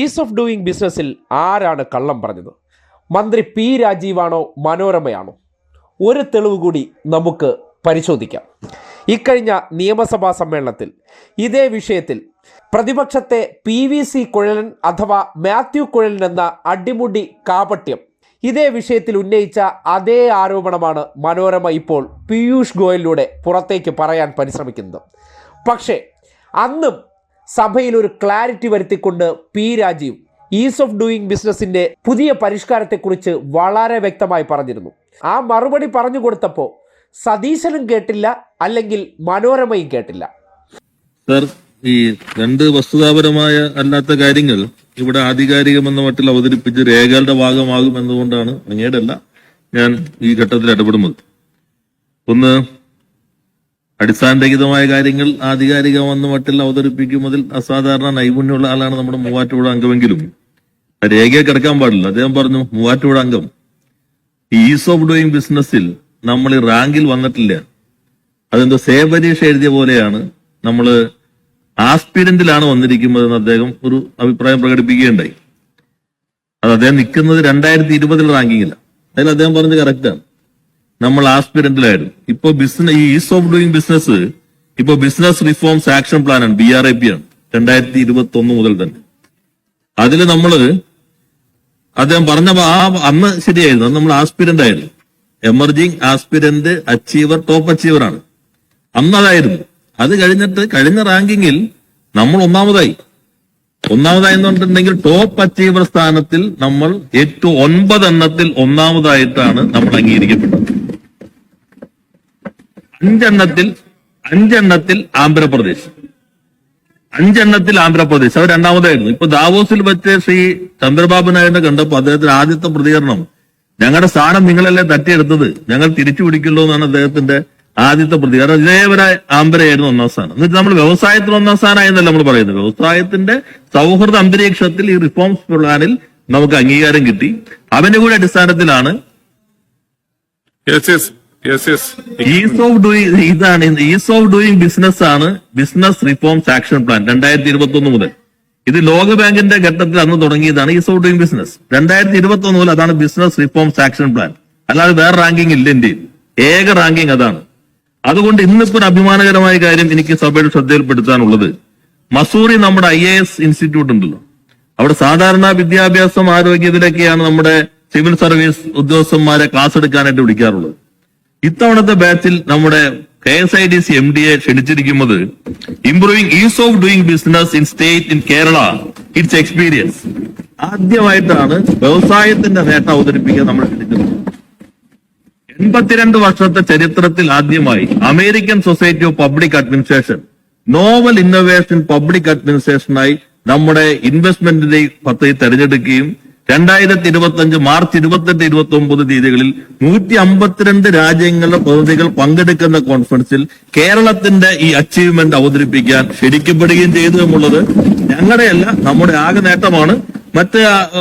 Is of doing ബിസിനസ്സിൽ ആരാണ് കള്ളം പറഞ്ഞത്? മന്ത്രി പി രാജീവാണോ മനോരമയാണോ? ഒരു തെളിവ് കൂടി നമുക്ക് പരിശോധിക്കാം. ഇക്കഴിഞ്ഞ നിയമസഭാ സമ്മേളനത്തിൽ ഇതേ വിഷയത്തിൽ പ്രതിപക്ഷത്തെ പി വി സി കുഴലൻ അഥവാ മാത്യു കുഴലൻ എന്ന അടിമുടി കാപട്യം ഇതേ വിഷയത്തിൽ ഉന്നയിച്ച അതേ ആരോപണമാണ് മനോരമ ഇപ്പോൾ പീയൂഷ് ഗോയലിലൂടെ പുറത്തേക്ക് പറയാൻ പരിശ്രമിക്കുന്നത്. പക്ഷേ അന്നും സഭയിൽ ഒരു clarity വരുത്തിക്കൊണ്ട് P Rajeev ease of doing ബിസിനസിന്റെ പുതിയ പരിഷ്കാരത്തെക്കുറിച്ച് വളരെ വ്യക്തമായി പറഞ്ഞിരുന്നു. ആ മറുപടി പറഞ്ഞു കൊടുത്തപ്പോൾ സതീശനും കേട്ടില്ല അല്ലെങ്കിൽ മനോരമയും കേട്ടില്ല. സർ ഈ രണ്ട് വസ്തുതാപരമായ അല്ലാത്ത കാര്യങ്ങൾ ഇവിടെ ആധികാരികമെന്ന മട്ടിൽ അവതരിപ്പിച്ച് രേഖകളുടെ ഭാഗമാകും എന്നുകൊണ്ടാണ് അങ്ങേടല്ല ഞാൻ ഈ ഘട്ടത്തിൽ ഇടപെടുന്നത്. ഒന്ന് അടിസ്ഥാനരഹിതമായ കാര്യങ്ങൾ ആധികാരികമെന്ന മട്ടിൽ അവതരിപ്പിക്കുന്നതിൽ അസാധാരണ നൈപുണ്യമുള്ള ആളാണ് നമ്മുടെ മൂവാറ്റുപുഴ അംഗമെങ്കിലും. രേഖയെ കിടക്കാൻ പാടില്ല. അദ്ദേഹം പറഞ്ഞു മൂവാറ്റുപുഴ അംഗം. ഈസ് ഓഫ് ഡൂയിങ് ബിസിനസ്സിൽ നമ്മൾ ഈ റാങ്കിൽ വന്നിട്ടില്ല. അതെന്തോ സേ പരീക്ഷ എഴുതിയ പോലെയാണ്. നമ്മൾ ആസ്പിരന്റിലാണ് വന്നിരിക്കുന്നതെന്ന് അദ്ദേഹം ഒരു അഭിപ്രായം പ്രകടിപ്പിക്കുകയുണ്ടായി. അത് അദ്ദേഹം നിൽക്കുന്നത് രണ്ടായിരത്തി ഇരുപതിൽ റാങ്കിങ്ങില്ല അതിൽ അദ്ദേഹം പറഞ്ഞത് കറക്റ്റാണ് നമ്മൾ ആസ്പിരന്റിലായിരുന്നു. ഇപ്പൊ ബിസിനസ് ഈ ഈസ് ഓഫ് ഡൂയിങ് ബിസിനസ് ഇപ്പൊ ബിസിനസ് റിഫോംസ് ആക്ഷൻ പ്ലാൻ ആണ് ബി ആർ ഐ പി ആണ് രണ്ടായിരത്തി ഇരുപത്തി ഒന്ന് മുതൽ തന്നെ. അതിൽ നമ്മൾ അദ്ദേഹം പറഞ്ഞ ആ അന്ന് ശരിയായിരുന്നു അന്ന് നമ്മൾ ആസ്പിരന്റ് ആയിരുന്നു emerging aspirant achiever top achiever ആണ്. അന്ന് അതായിരുന്നു അത് കഴിഞ്ഞിട്ട് കഴിഞ്ഞ റാങ്കിങ്ങിൽ നമ്മൾ ഒന്നാമതായി. ഒന്നാമതായി എന്ന് പറഞ്ഞിട്ടുണ്ടെങ്കിൽ ടോപ്പ് അച്ചീവർ സ്ഥാനത്തിൽ നമ്മൾ ഏറ്റവും ഒൻപത് എണ്ണത്തിൽ ഒന്നാമതായിട്ടാണ് നമ്മൾ അംഗീകരിക്കപ്പെട്ടത്. അഞ്ചെണ്ണത്തിൽ അഞ്ചെണ്ണത്തിൽ ആന്ധ്രാപ്രദേശ്. അഞ്ചെണ്ണത്തിൽ ആന്ധ്രാപ്രദേശ്. അവർ രണ്ടാമതായിരുന്നു. ഇപ്പൊ ദാവോസിൽ വെച്ച് ശ്രീ ചന്ദ്രബാബു നായിഡു കണ്ടപ്പോ അദ്ദേഹത്തിന്റെ ആദ്യത്തെ പ്രതികരണം ഞങ്ങളുടെ സ്ഥാനം നിങ്ങളല്ലേ തട്ടിയെടുത്തത്? ഞങ്ങൾ തിരിച്ചു പിടിക്കുള്ളൂ എന്നാണ് അദ്ദേഹത്തിന്റെ ആദ്യത്തെ പ്രതികരണം. ഇതേവരെ ആന്ധ്രയായിരുന്നു ഒന്നാം സ്ഥാനം. എന്നിട്ട് നമ്മൾ വ്യവസായത്തിൽ ഒന്നാം സ്ഥാനമായെന്നല്ല നമ്മൾ പറയുന്നത്. വ്യവസായത്തിന്റെ സൗഹൃദ അന്തരീക്ഷത്തിൽ ഈ റിഫോംസ് പ്ലാനിൽ നമുക്ക് അംഗീകാരം കിട്ടി. അവന്റെ കൂടെ അടിസ്ഥാനത്തിലാണ് ഈസ് ഓഫ് ഡൂയിങ് ഇതാണ് ഈസ് ഓഫ് ഡൂയിങ് ബിസിനസ് ആണ് ബിസിനസ് റിഫോംസ് ആക്ഷൻ പ്ലാൻ രണ്ടായിരത്തി ഇരുപത്തി ഒന്ന് മുതൽ. ഇത് ലോകബാങ്കിന്റെ ഘട്ടത്തിൽ അന്ന് തുടങ്ങിയതാണ് ഈസ് ഓഫ് ഡൂയിങ് ബിസിനസ് രണ്ടായിരത്തി ഇരുപത്തി ഒന്ന് മുതൽ അതാണ് ബിസിനസ് റിഫോംസ് ആക്ഷൻ പ്ലാൻ അല്ലാതെ വേറെ റാങ്കിങ് ഇല്ല ഇന്ത്യയിൽ. ഏക റാങ്കിങ് അതാണ്. അതുകൊണ്ട് ഇന്നിപ്പോ ഒരു അഭിമാനകരമായ കാര്യം എനിക്ക് സഭയുടെ ശ്രദ്ധയിൽപ്പെടുത്താനുള്ളത്. മസൂറി നമ്മുടെ ഐ എ എസ് ഇൻസ്റ്റിറ്റ്യൂട്ട് ഉണ്ടല്ലോ. അവിടെ സാധാരണ വിദ്യാഭ്യാസം ആരോഗ്യ ഇതിലൊക്കെയാണ് നമ്മുടെ സിവിൽ സർവീസ് ഉദ്യോഗസ്ഥന്മാരെ ക്ലാസ് എടുക്കാനായിട്ട് വിളിക്കാറുള്ളത്. ഇത്തവണത്തെ ബാച്ചിൽ നമ്മുടെ K S I D C M D A ക്ഷണിച്ചിരിക്കുന്നത് improving ease of doing business in state in Kerala it's experience ആദ്യമായിട്ടാണ് വ്യവസായത്തിന്റെ നേട്ടം അവതരിപ്പിക്കാൻ നമ്മൾ ക്ഷണിക്കുന്നത്. എൺപത്തിരണ്ട് വർഷത്തെ ചരിത്രത്തിൽ ആദ്യമായി American society of public administration novel innovation public അഡ്മിനിസ്ട്രേഷനായി നമ്മുടെ ഇൻവെസ്റ്റ്മെന്റിന്റെ പദ്ധതി തെരഞ്ഞെടുക്കുകയും രണ്ടായിരത്തി ഇരുപത്തി അഞ്ച് മാർച്ച് ഇരുപത്തെട്ട് ഇരുപത്തി ഒമ്പത് തീയതികളിൽ നൂറ്റി അമ്പത്തിരണ്ട് രാജ്യങ്ങളിലെ പ്രതിനിധികൾ പങ്കെടുക്കുന്ന കോൺഫറൻസിൽ കേരളത്തിന്റെ ഈ അച്ചീവ്മെന്റ് അവതരിപ്പിക്കാൻ ക്ഷണിക്കപ്പെടുകയും ചെയ്തു എന്നുള്ളത് ഞങ്ങളുടെയല്ല നമ്മുടെ ആകെ നേട്ടമാണ്. മറ്റ്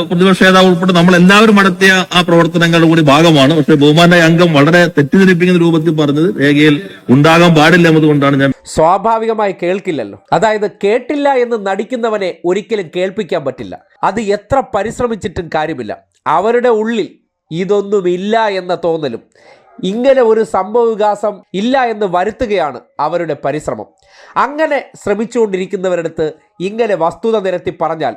പ്രതിപക്ഷ നേതാവ് ഉൾപ്പെടെ നമ്മൾ എല്ലാവരും നടത്തിയ ആ പ്രവർത്തനങ്ങളുടെ കൂടി ഭാഗമാണ്. പക്ഷെ ബഹുമാന അംഗം വളരെ തെറ്റിദ്ധരിപ്പിക്കുന്ന രൂപത്തിൽ പറഞ്ഞത് രേഖയിൽ ഉണ്ടാകാൻ പാടില്ല എന്നതുകൊണ്ടാണ് ഞാൻ സ്വാഭാവികമായി കേൾക്കില്ലല്ലോ. അതായത് കേട്ടില്ല എന്ന് നടിക്കുന്നവനെ ഒരിക്കലും കേൾപ്പിക്കാൻ പറ്റില്ല. അത് എത്ര പരിശ്രമിച്ചിട്ടും കാര്യമില്ല. അവരുടെ ഉള്ളിൽ ഇതൊന്നുമില്ല എന്ന തോന്നലും ഇങ്ങനെ ഒരു സംഭവ വികാസം ഇല്ല എന്ന് വരുത്തുകയാണ് അവരുടെ പരിശ്രമം. അങ്ങനെ ശ്രമിച്ചുകൊണ്ടിരിക്കുന്നവരടുത്ത് ഇങ്ങനെ വസ്തുത നിരത്തി പറഞ്ഞാൽ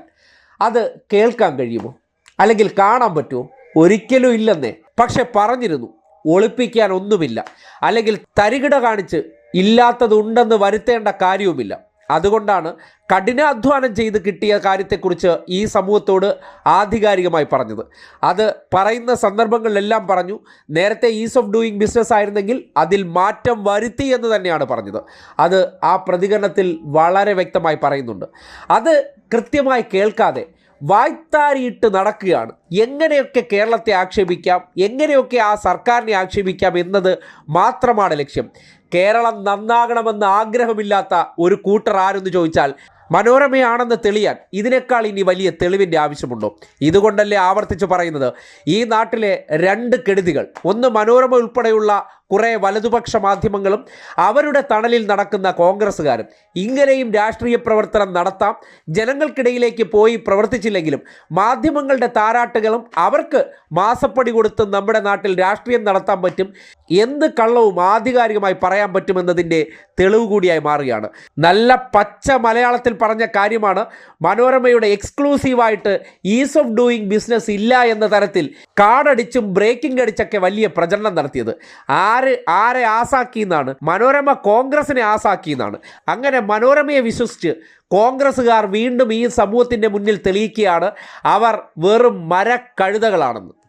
അത് കേൾക്കാൻ കഴിയുമോ? അല്ലെങ്കിൽ കാണാൻ പറ്റുമോ? ഒരിക്കലും ഇല്ലെന്നേ. പക്ഷെ പറഞ്ഞിരുന്നു ഒളിപ്പിക്കാൻ ഒന്നുമില്ല. അല്ലെങ്കിൽ തരികിട കാണിച്ച് ഇല്ലാത്തതുണ്ടെന്ന് വരുത്തേണ്ട കാര്യവുമില്ല. അതുകൊണ്ടാണ് കഠിനാധ്വാനം ചെയ്ത് കിട്ടിയ കാര്യത്തെക്കുറിച്ച് ഈ സമൂഹത്തോട് ആധികാരികമായി പറഞ്ഞത്. അത് പറയുന്ന സന്ദർഭങ്ങളിലെല്ലാം പറഞ്ഞു നേരത്തെ ഈസ് ഓഫ് ഡൂയിങ് ബിസിനസ് ആയിരുന്നെങ്കിൽ അതിൽ മാറ്റം വരുത്തി എന്ന് തന്നെയാണ് പറഞ്ഞത്. അത് ആ പ്രതികരണത്തിൽ വളരെ വ്യക്തമായി പറയുന്നുണ്ട്. അത് കൃത്യമായി കേൾക്കാതെ വായ്ത്താരിയിട്ട് നടക്കുകയാണ്. എങ്ങനെയൊക്കെ കേരളത്തെ ആക്ഷേപിക്കാം? എങ്ങനെയൊക്കെ ആ സർക്കാരിനെ ആക്ഷേപിക്കാം എന്നത് മാത്രമാണ് ലക്ഷ്യം. കേരളം നന്നാകണമെന്ന് ആഗ്രഹമില്ലാത്ത ഒരു കൂട്ടർ ആരെന്ന് ചോദിച്ചാൽ മനോരമയാണെന്ന് തെളിയാൻ ഇതിനേക്കാൾ ഇനി വലിയ തെളിവിന്റെ ആവശ്യമുണ്ടോ? ഇതുകൊണ്ടല്ലേ ആവർത്തിച്ച് പറയുന്നത്. ഈ നാട്ടിലെ രണ്ട് കെടുതികൾ. ഒന്ന് മനോരമ ഉൾപ്പെടെയുള്ള കുറേ വലതുപക്ഷ മാധ്യമങ്ങളും അവരുടെ തണലിൽ നടക്കുന്ന കോൺഗ്രസ്സുകാരും ഇങ്ങനെയും രാഷ്ട്രീയ പ്രവർത്തനം നടത്താം. ജനങ്ങൾക്കിടയിലേക്ക് പോയി പ്രവർത്തിച്ചില്ലെങ്കിലും മാധ്യമങ്ങളുടെ താരാട്ടുകളും അവർക്ക് മാസപ്പടി കൊടുത്ത് നമ്മുടെ നാട്ടിൽ രാഷ്ട്രീയം നടത്താൻ പറ്റും. എന്ത് കള്ളവും ആധികാരികമായി പറയാൻ പറ്റുമെന്നതിന്റെ തെളിവ് കൂടിയായി മാറുകയാണ്. നല്ല പച്ച മലയാളത്തിൽ പറഞ്ഞ കാര്യമാണ് മനോരമയുടെ എക്സ്ക്ലൂസീവായിട്ട് ഈസ് ഓഫ് ഡൂയിങ് ബിസിനസ് ഇല്ല എന്ന തരത്തിൽ കാർഡടിച്ചും ബ്രേക്കിംഗ് അടിച്ചൊക്കെ വലിയ പ്രചരണം നടത്തിയത്. ആര് ആരെ ആസാക്കി എന്നാണ് മനോരമ കോൺഗ്രസിനെ ആസാക്കി എന്നാണ് അങ്ങനെ മനോരമയെ വിശ്വസിച്ച് കോൺഗ്രസ്സുകാർ വീണ്ടും ഈ സമൂഹത്തിന്റെ മുന്നിൽ തെളിയിക്കുകയാണ്. അവർ വെറും മരക്കഴുതകളാണെന്ന്.